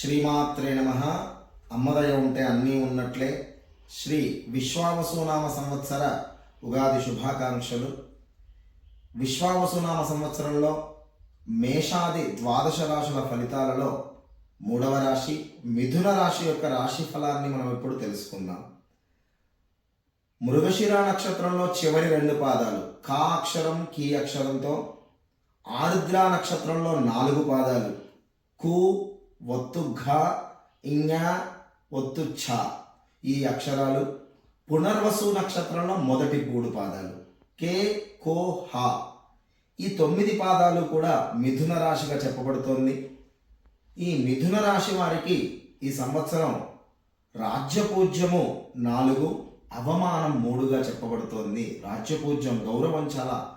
శ్రీమాత్రే నమ. అమ్మదయ ఉంటే అన్నీ ఉన్నట్లే. శ్రీ విశ్వావసునామ సంవత్సర ఉగాది శుభాకాంక్షలు. విశ్వావసునామ సంవత్సరంలో మేషాది ద్వాదశ రాశుల ఫలితాలలో మూడవ రాశి మిథున రాశి యొక్క రాశి ఫలాన్ని మనం ఇప్పుడు తెలుసుకుందాం. మృగశిర నక్షత్రంలో చివరి రెండు పాదాలు కా అక్షరం కీ అక్షరంతో ఆరుద్ర నక్షత్రంలో నాలుగు పాదాలు కు ఒత్తు ఘ ఇంగ ఒత్తు ఛ. ఈ అక్షరాలు పునర్వసు నక్షత్రంలో మొదటి మూడు పాదాలు. కే కో హ. ఈ తొమ్మిది పాదాలు కూడా మిథున రాశిగా చెప్పబడుతోంది. ఈ మిథున రాశి వారికి ఈ సంవత్సరం రాజ్యపూజ్యము నాలుగు అవమానం మూడుగా చెప్పబడుతోంది. రాజ్యపూజ్యం గౌరవం చాలా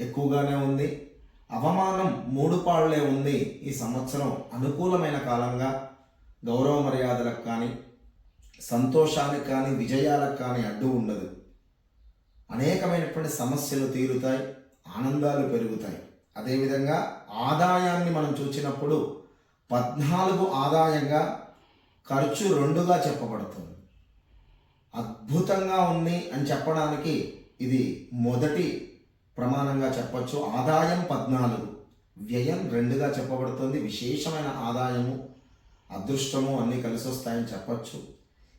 ఎక్కువగానే ఉంది. అవమానం మూడు పాళ్ళే ఉంది ఈ సంవత్సరం అనుకూలమైన కాలంగా. గౌరవ మర్యాదలకు కానీ సంతోషానికి కానీ విజయాలకు కానీ అడ్డు ఉండదు. అనేకమైనటువంటి సమస్యలు తీరుతాయి ఆనందాలు పెరుగుతాయి. అదేవిధంగా ఆదాయాన్ని మనం చూసినప్పుడు పద్నాలుగు ఆదాయంగా ఖర్చు రెండుగా చెప్పబడుతుంది. అద్భుతంగా ఉంది అని చెప్పడానికి ఇది మొదటి చెప్పొచ్చు. ఆదాయం పద్నాలుగు. వ్యయం రెండుగా చెప్పబడుతుంది. విశేషమైన ఆదాయము అదృష్టము అన్నీ కలిసి వస్తాయని చెప్పచ్చు.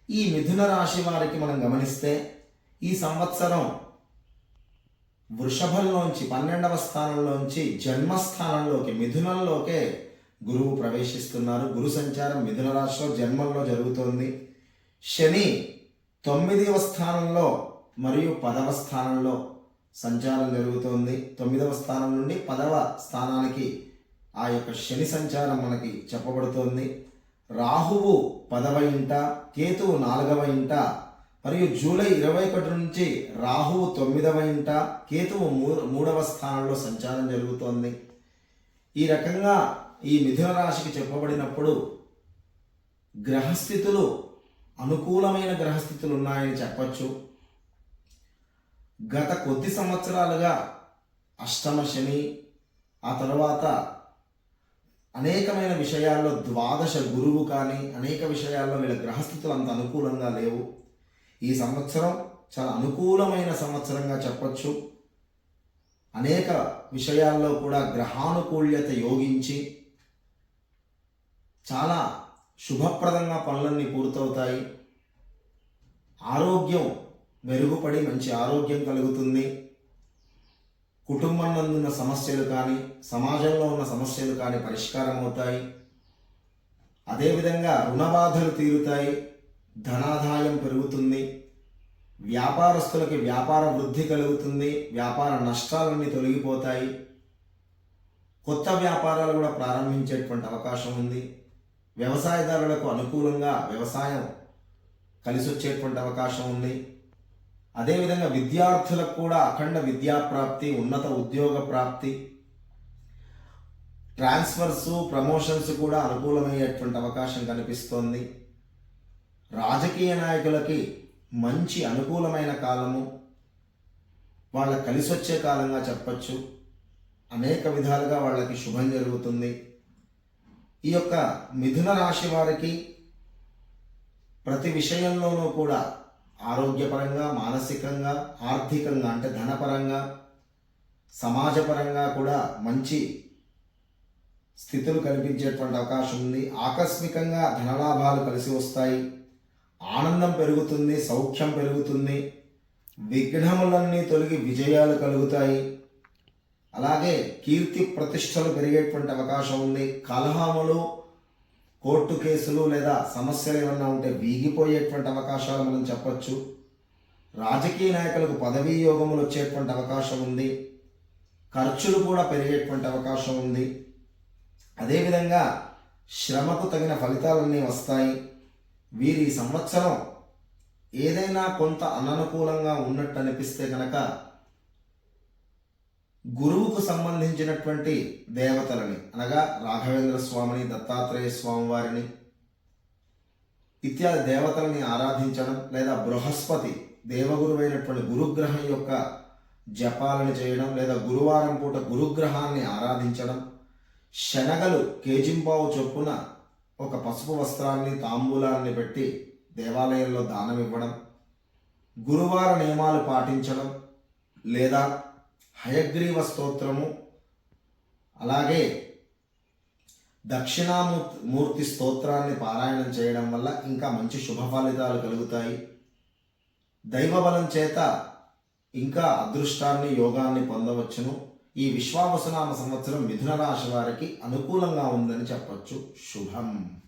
ఈ మిథున రాశి వారికి మనం గమనిస్తే ఈ సంవత్సరం వృషభంలోంచి పన్నెండవ స్థానంలోంచి జన్మస్థానంలోకి మిథునంలోకే గురువు ప్రవేశిస్తున్నారు. గురు సంచారం మిథున రాశిలో జన్మంలో జరుగుతోంది. శని తొమ్మిదవ స్థానంలో మరియు పదవ స్థానంలో సంచారం జరుగుతోంది. తొమ్మిదవ స్థానం నుండి పదవ స్థానానికి ఆ యొక్క శని సంచారం మనకి చెప్పబడుతోంది. రాహువు పదవ ఇంట కేతువు నాలుగవ ఇంట మరియు జూలై ఇరవై ఒకటి నుంచి రాహువు తొమ్మిదవ ఇంట కేతువు మూ మూడవ స్థానంలో సంచారం జరుగుతోంది. ఈ రకంగా ఈ మిథున రాశికి చెప్పబడినప్పుడు గ్రహస్థితులు అనుకూలమైన గ్రహస్థితులు ఉన్నాయని చెప్పచ్చు. గత కొద్ది సంవత్సరాలుగా అష్టమ శని ఆ తర్వాత అనేకమైన విషయాల్లో ద్వాదశ గురువు కానీ అనేక విషయాల్లో వీళ్ళ గ్రహస్థితులు అంత అనుకూలంగా లేవు. ఈ సంవత్సరం చాలా అనుకూలమైన సంవత్సరంగా చెప్పచ్చు. అనేక విషయాల్లో కూడా గ్రహానుకూల్యత యోగించి చాలా శుభప్రదంగా పనులన్నీ పూర్తవుతాయి. ఆరోగ్యం మెరుగుపడి మంచి ఆరోగ్యం కలుగుతుంది. కుటుంబంలో ఉన్న సమస్యలు కానీ సమాజంలో ఉన్న సమస్యలు కానీ పరిష్కారం అవుతాయి. అదేవిధంగా రుణబాధలు తీరుతాయి. ధనాదాయం పెరుగుతుంది. వ్యాపారస్తులకి వ్యాపార వృద్ధి కలుగుతుంది. వ్యాపార నష్టాలన్నీ తొలగిపోతాయి. కొత్త వ్యాపారాలు కూడా ప్రారంభించేటువంటి అవకాశం ఉంది. వ్యవసాయదారులకు అనుకూలంగా వ్యవసాయం కలిసి వచ్చేటువంటి అవకాశం ఉంది. అదేవిధంగా విద్యార్థులకు కూడా అఖండ విద్యా ప్రాప్తి ఉన్నత ఉద్యోగ ప్రాప్తి ట్రాన్స్ఫర్స్ ప్రమోషన్స్ కూడా అనుకూలమయ్యేటువంటి అవకాశం కనిపిస్తోంది. రాజకీయ నాయకులకి మంచి అనుకూలమైన కాలము. వాళ్ళ కలిసి వచ్చే కాలంగా చెప్పచ్చు. అనేక విధాలుగా వాళ్ళకి శుభం జరుగుతుంది. ఈ యొక్క మిథున రాశి వారికి ప్రతి విషయంలోనూ కూడా ఆరోగ్యపరంగా మానసికంగా ఆర్థికంగా అంటే ధనపరంగా సమాజపరంగా కూడా మంచి స్థితులు కనిపించేటువంటి అవకాశం ఉంది. ఆకస్మికంగా ధనలాభాలు కలిసి వస్తాయి. ఆనందం పెరుగుతుంది సౌఖ్యం పెరుగుతుంది విఘ్నములన్నీ తొలగి విజయాలు కలుగుతాయి. అలాగే కీర్తి ప్రతిష్టలు పెరిగేటువంటి అవకాశం ఉంది. కలహములు కోర్టు కేసులు లేదా సమస్యలు ఏమన్నా ఉంటే వీగిపోయేటువంటి అవకాశాలు మనం చెప్పచ్చు. రాజకీయ నాయకులకు పదవీ యోగములు వచ్చేటువంటి అవకాశం ఉంది. ఖర్చులు కూడా పెరిగేటువంటి అవకాశం ఉంది. అదేవిధంగా శ్రమకు తగిన ఫలితాలన్నీ వస్తాయి. వీరి సంవత్సరం ఏదైనా కొంత అననుకూలంగా ఉన్నట్టు అనిపిస్తే కనుక గురువుకు సంబంధించినటువంటి దేవతలని అనగా రాఘవేంద్ర స్వామిని దత్తాత్రేయ స్వామి వారిని ఇత్యాది దేవతలని ఆరాధించడం లేదా బృహస్పతి దేవగురువైనటువంటి గురుగ్రహం యొక్క జపాలను చేయడం లేదా గురువారం పూట గురుగ్రహాన్ని ఆరాధించడం శనగలు కేజింపావు చొప్పున ఒక పసుపు వస్త్రాన్ని తాంబూలాన్ని పెట్టి దేవాలయంలో దానం ఇవ్వడం గురువార నియమాలు పాటించడం లేదా హయగ్రీవ స్తోత్రము అలాగే దక్షిణామూర్తి మూర్తి స్తోత్రాన్ని పారాయణం చేయడం వల్ల ఇంకా మంచి శుభ ఫలితాలు కలుగుతాయి. దైవబలం చేత ఇంకా అదృష్టాన్ని యోగాన్ని పొందవచ్చును. ఈ విశ్వావసనామ సంవత్సరం మిథున రాశి వారికి అనుకూలంగా ఉందని చెప్పచ్చు. శుభం.